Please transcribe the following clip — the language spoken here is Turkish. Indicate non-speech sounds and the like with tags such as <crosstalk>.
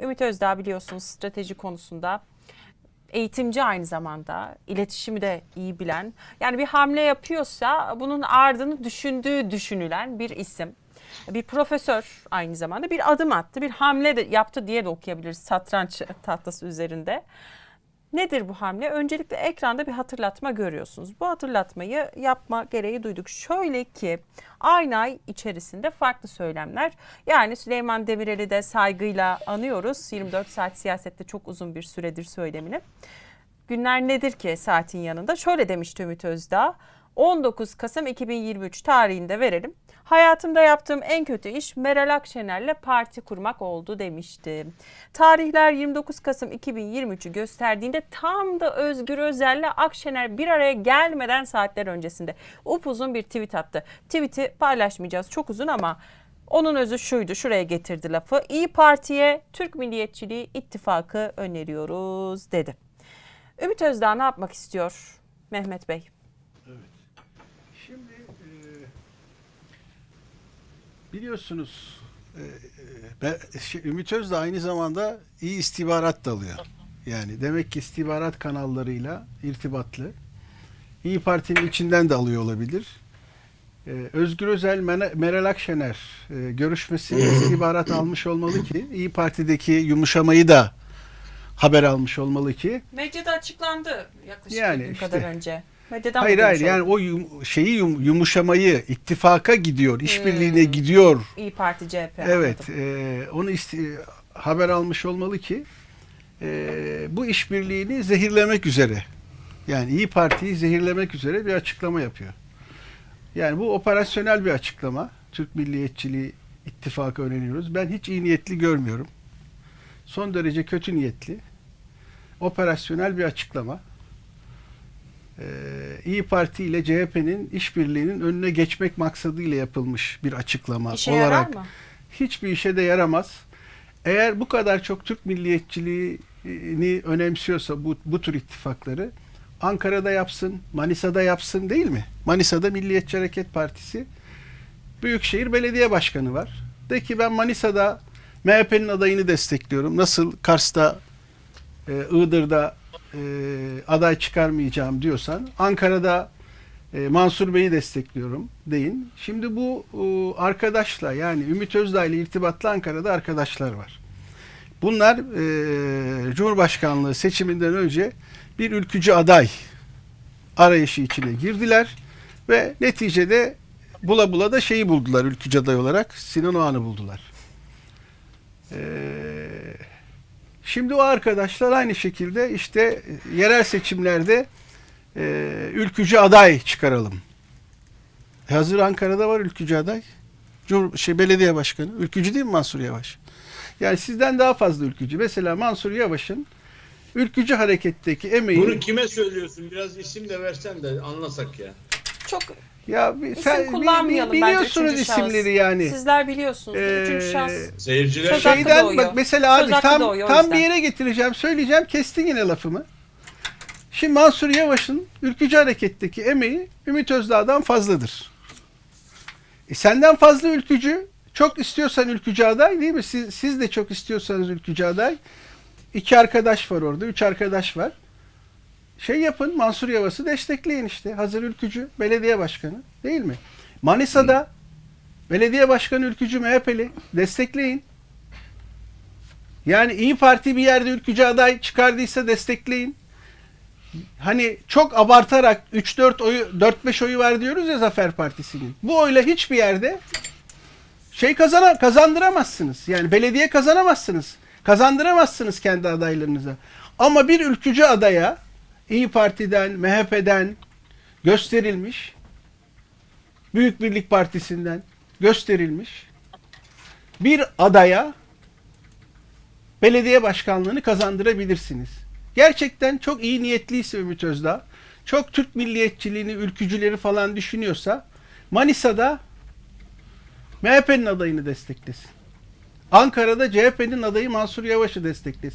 Ümit Özdağ biliyorsunuz strateji konusunda eğitimci aynı zamanda iletişimi de iyi bilen yani bir hamle yapıyorsa bunun ardını düşündüğü düşünülen bir isim. Bir profesör aynı zamanda bir adım attı bir hamle de yaptı diye de okuyabiliriz satranç tahtası üzerinde. Nedir bu hamle? Öncelikle ekranda bir hatırlatma görüyorsunuz. Bu hatırlatmayı yapma gereği duyduk. Şöyle ki aynı ay içerisinde farklı söylemler. Yani Süleyman Demirel'i de saygıyla anıyoruz. 24 saat siyasette çok uzun bir süredir söylemini. Günler nedir ki saatin yanında? Şöyle demişti Ümit Özdağ. 19 Kasım 2023 tarihinde verelim. Hayatımda yaptığım en kötü iş Meral Akşener'le parti kurmak oldu demişti. Tarihler 29 Kasım 2023'ü gösterdiğinde tam da Özgür Özel'le Akşener bir araya gelmeden saatler öncesinde upuzun bir tweet attı. Tweet'i paylaşmayacağız çok uzun ama onun özü şuydu, şuraya getirdi lafı. İyi Parti'ye Türk Milliyetçiliği ittifakı öneriyoruz dedi. Ümit Özdağ ne yapmak istiyor Mehmet Bey? Şimdi biliyorsunuz e, e, ben, şey, Ümit Özdağ aynı zamanda iyi istihbarat da alıyor. Yani demek ki istihbarat kanallarıyla irtibatlı. İyi Parti'nin içinden de alıyor olabilir. E, Özgür Özel, Meral Akşener e, görüşmesi <laughs> istihbarat almış olmalı ki İyi Parti'deki yumuşamayı da haber almış olmalı ki Medyada açıklandı yaklaşık Yani bir işte. kadar önce. Medyadan Hayır hayır duymuş yani o yum- şeyi yum- yumuşamayı ittifaka gidiyor, işbirliğine Hmm. gidiyor. İyi Parti CHP. Evet, anladım. e, onu isti- haber almış olmalı ki e, bu işbirliğini zehirlemek üzere. Yani İyi Parti'yi zehirlemek üzere bir açıklama yapıyor. Yani bu operasyonel bir açıklama. Türk Milliyetçiliği ittifakı öneriyoruz. Ben hiç iyi niyetli görmüyorum. Son derece kötü niyetli. Operasyonel bir açıklama. Ee, İyi Parti ile CHP'nin işbirliğinin önüne geçmek maksadıyla yapılmış bir açıklama İşe olarak yarar mı? hiçbir işe de yaramaz. Eğer bu kadar çok Türk milliyetçiliğini önemsiyorsa bu, bu tür ittifakları Ankara'da yapsın, Manisa'da yapsın değil mi? Manisa'da Milliyetçi Hareket Partisi Büyükşehir Belediye Başkanı var. De ki ben Manisa'da MHP'nin adayını destekliyorum. Nasıl Kars'ta, e, Iğdır'da e, aday çıkarmayacağım diyorsan Ankara'da e, Mansur Bey'i destekliyorum deyin. Şimdi bu e, arkadaşla yani Ümit Özdağ ile irtibatlı Ankara'da arkadaşlar var. Bunlar e, Cumhurbaşkanlığı seçiminden önce bir ülkücü aday arayışı içine girdiler ve neticede bula bula da şeyi buldular ülkücü aday olarak Sinan Oğan'ı buldular. E, şimdi o arkadaşlar aynı şekilde işte yerel seçimlerde e, ülkücü aday çıkaralım. E, hazır Ankara'da var ülkücü aday. Cumhur, şey, belediye başkanı. Ülkücü değil mi Mansur Yavaş? Yani sizden daha fazla ülkücü. Mesela Mansur Yavaş'ın ülkücü hareketteki emeği... Bunu kime söylüyorsun? Biraz isim de versen de anlasak ya. Çok ya bir- isim sen bi- bi- kullanmayalım bence biliyorsunuz üçüncü şahıs. isimleri yani. Sizler biliyorsunuz. Ee, Üçüncü şahıs. Seyirciler Söz hakkı Şeyden doğuyor. bak mesela Söz abi tam doğuyor, tam bir yere getireceğim, söyleyeceğim. Kestin yine lafımı. Şimdi Mansur Yavaş'ın ülkücü hareketteki emeği Ümit Özdağ'dan fazladır. E senden fazla ülkücü, çok istiyorsan ülkücü aday değil mi? Siz, siz de çok istiyorsanız ülkücü aday. İki arkadaş var orada, üç arkadaş var. Şey yapın, Mansur Yavaş'ı destekleyin işte. Hazır ülkücü, belediye başkanı değil mi? Manisa'da belediye başkanı ülkücü MHP'li destekleyin. Yani İyi Parti bir yerde ülkücü aday çıkardıysa destekleyin. Hani çok abartarak 3-4 oyu 4-5 oyu var diyoruz ya Zafer Partisi'nin. Bu oyla hiçbir yerde şey kazana, kazandıramazsınız. Yani belediye kazanamazsınız. Kazandıramazsınız kendi adaylarınıza. Ama bir ülkücü adaya İyi Parti'den, MHP'den gösterilmiş Büyük Birlik Partisi'nden gösterilmiş bir adaya belediye başkanlığını kazandırabilirsiniz. Gerçekten çok iyi niyetliyse Ümit Özdağ, çok Türk milliyetçiliğini, ülkücüleri falan düşünüyorsa Manisa'da MHP'nin adayını desteklesin. Ankara'da CHP'nin adayı Mansur Yavaş'ı desteklesin.